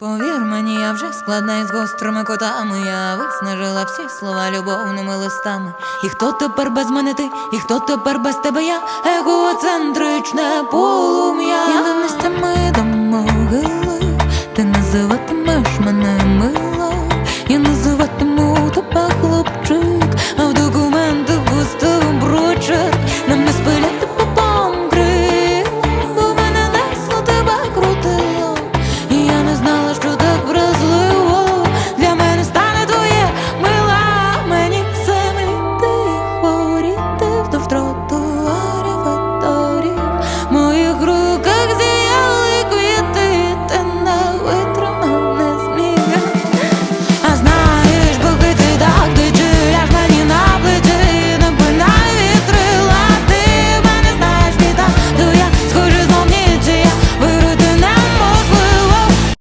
Повір мені, я вже складна із гострими котами. Я виснажила всі слова любовними листами. І хто тепер без мене ти, і хто тепер без тебе я, егоцентричне полум'я. Я на до могили, ти називати.